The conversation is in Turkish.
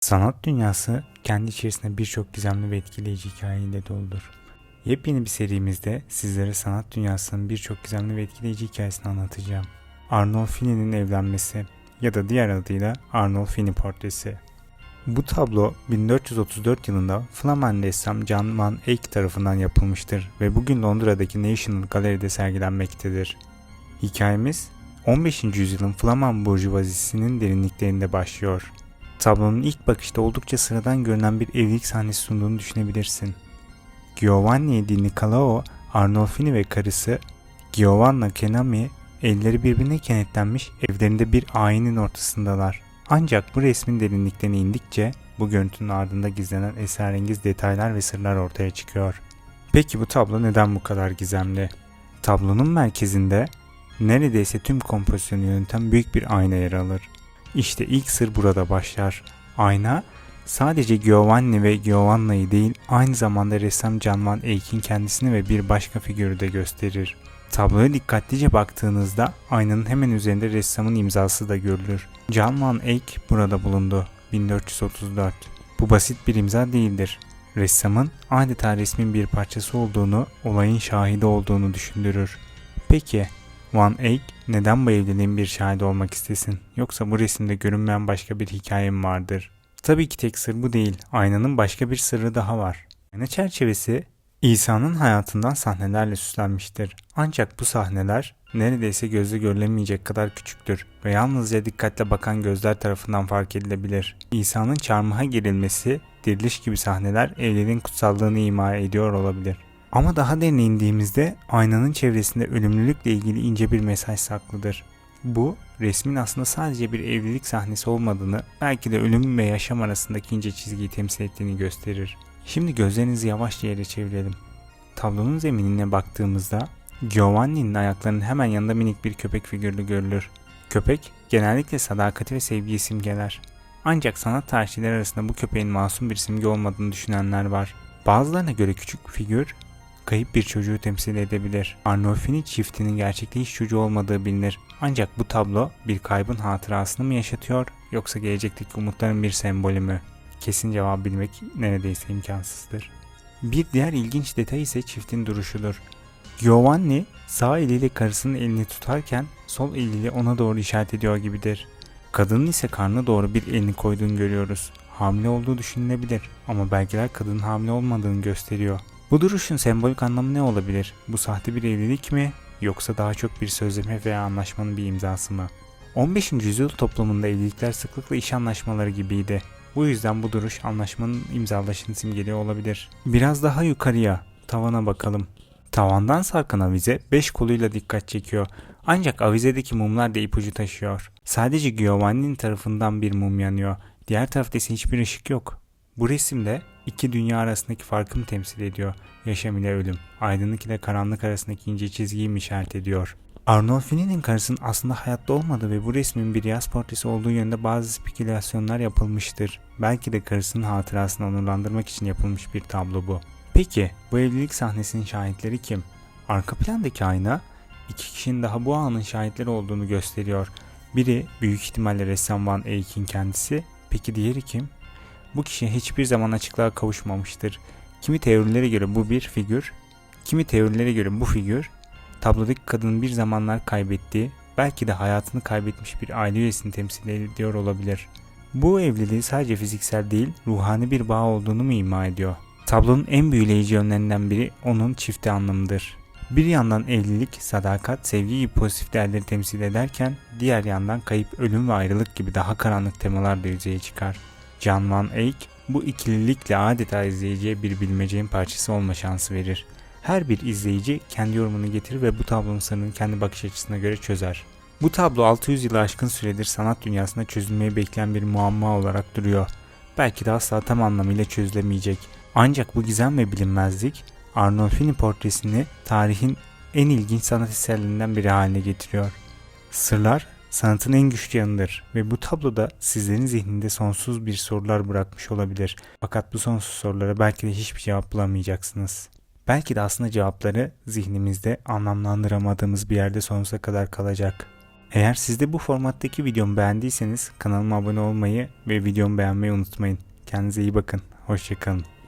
Sanat dünyası kendi içerisinde birçok gizemli ve etkileyici hikayeyle doludur. Yepyeni bir serimizde sizlere sanat dünyasının birçok gizemli ve etkileyici hikayesini anlatacağım. Arnolfini'nin evlenmesi ya da diğer adıyla Arnolfini portresi. Bu tablo 1434 yılında Flaman ressam John Van Eyck tarafından yapılmıştır ve bugün Londra'daki National Gallery'de sergilenmektedir. Hikayemiz 15. yüzyılın Flaman burjuvazisinin derinliklerinde başlıyor. Tablonun ilk bakışta oldukça sıradan görünen bir evlilik sahnesi sunduğunu düşünebilirsin. Giovanni di Niccolao, Arnolfini ve karısı Giovanna Kenami elleri birbirine kenetlenmiş evlerinde bir ayinin ortasındalar. Ancak bu resmin derinliklerine indikçe bu görüntünün ardında gizlenen esrarengiz detaylar ve sırlar ortaya çıkıyor. Peki bu tablo neden bu kadar gizemli? Tablonun merkezinde neredeyse tüm kompozisyonu yöneten büyük bir ayna yer alır. İşte ilk sır burada başlar. Ayna sadece Giovanni ve Giovanna'yı değil aynı zamanda ressam Can Van Eyck'in kendisini ve bir başka figürü de gösterir. Tabloya dikkatlice baktığınızda aynanın hemen üzerinde ressamın imzası da görülür. Can Van Eyck burada bulundu. 1434. Bu basit bir imza değildir. Ressamın adeta resmin bir parçası olduğunu, olayın şahidi olduğunu düşündürür. Peki Van Eyck neden bu evliliğin bir şahidi olmak istesin? Yoksa bu resimde görünmeyen başka bir hikaye mi vardır? Tabii ki tek sır bu değil. Aynanın başka bir sırrı daha var. Ayna çerçevesi İsa'nın hayatından sahnelerle süslenmiştir. Ancak bu sahneler neredeyse gözle görülemeyecek kadar küçüktür ve yalnızca dikkatle bakan gözler tarafından fark edilebilir. İsa'nın çarmıha gerilmesi, diriliş gibi sahneler evliliğin kutsallığını ima ediyor olabilir. Ama daha derine indiğimizde aynanın çevresinde ölümlülükle ilgili ince bir mesaj saklıdır. Bu resmin aslında sadece bir evlilik sahnesi olmadığını, belki de ölüm ve yaşam arasındaki ince çizgiyi temsil ettiğini gösterir. Şimdi gözlerinizi yavaşça yere çevirelim. Tablonun zeminine baktığımızda Giovanni'nin ayaklarının hemen yanında minik bir köpek figürü görülür. Köpek genellikle sadakati ve sevgiyi simgeler. Ancak sanat tarihçileri arasında bu köpeğin masum bir simge olmadığını düşünenler var. Bazılarına göre küçük figür kayıp bir çocuğu temsil edebilir. Arnolfini çiftinin gerçekte hiç çocuğu olmadığı bilinir. Ancak bu tablo bir kaybın hatırasını mı yaşatıyor yoksa gelecekteki umutların bir sembolü mü? Kesin cevap bilmek neredeyse imkansızdır. Bir diğer ilginç detay ise çiftin duruşudur. Giovanni sağ eliyle karısının elini tutarken sol eliyle ona doğru işaret ediyor gibidir. Kadının ise karnına doğru bir elini koyduğunu görüyoruz. Hamile olduğu düşünülebilir ama belgeler kadının hamile olmadığını gösteriyor. Bu duruşun sembolik anlamı ne olabilir? Bu sahte bir evlilik mi yoksa daha çok bir sözleşme veya anlaşmanın bir imzası mı? 15. yüzyıl toplumunda evlilikler sıklıkla iş anlaşmaları gibiydi. Bu yüzden bu duruş anlaşmanın imzalaşını simgeliyor olabilir. Biraz daha yukarıya, tavana bakalım. Tavandan sarkan avize 5 koluyla dikkat çekiyor. Ancak avizedeki mumlar da ipucu taşıyor. Sadece Giovanni'nin tarafından bir mum yanıyor. Diğer tarafta ise hiçbir ışık yok. Bu resimde iki dünya arasındaki farkı mı temsil ediyor? Yaşam ile ölüm, aydınlık ile karanlık arasındaki ince çizgiyi mi işaret ediyor? Arnolfini'nin karısının aslında hayatta olmadığı ve bu resmin bir yaz portresi olduğu yönünde bazı spekülasyonlar yapılmıştır. Belki de karısının hatırasını onurlandırmak için yapılmış bir tablo bu. Peki bu evlilik sahnesinin şahitleri kim? Arka plandaki ayna iki kişinin daha bu anın şahitleri olduğunu gösteriyor. Biri büyük ihtimalle ressam Van Eyck'in kendisi. Peki diğeri kim? Bu kişi hiçbir zaman açıklığa kavuşmamıştır. Kimi teorilere göre bu bir figür, kimi teorilere göre bu figür tablodaki kadının bir zamanlar kaybettiği, belki de hayatını kaybetmiş bir aile üyesini temsil ediyor olabilir. Bu evliliği sadece fiziksel değil, ruhani bir bağ olduğunu mu ima ediyor? Tablonun en büyüleyici yönlerinden biri onun çifti anlamıdır. Bir yandan evlilik, sadakat, sevgi gibi pozitif değerleri temsil ederken diğer yandan kayıp, ölüm ve ayrılık gibi daha karanlık temalar da yüzeye çıkar. John Van Eyck bu ikililikle adeta izleyiciye bir bilmeceğin parçası olma şansı verir. Her bir izleyici kendi yorumunu getirir ve bu tablonun sırrını kendi bakış açısına göre çözer. Bu tablo 600 yılı aşkın süredir sanat dünyasında çözülmeyi bekleyen bir muamma olarak duruyor. Belki de asla tam anlamıyla çözülemeyecek. Ancak bu gizem ve bilinmezlik Arnolfini portresini tarihin en ilginç sanat eserlerinden biri haline getiriyor. Sırlar sanatın en güçlü yanıdır ve bu tabloda sizlerin zihninde sonsuz bir sorular bırakmış olabilir. Fakat bu sonsuz sorulara belki de hiçbir cevap bulamayacaksınız. Belki de aslında cevapları zihnimizde anlamlandıramadığımız bir yerde sonsuza kadar kalacak. Eğer siz de bu formattaki videomu beğendiyseniz kanalıma abone olmayı ve videomu beğenmeyi unutmayın. Kendinize iyi bakın. Hoşçakalın.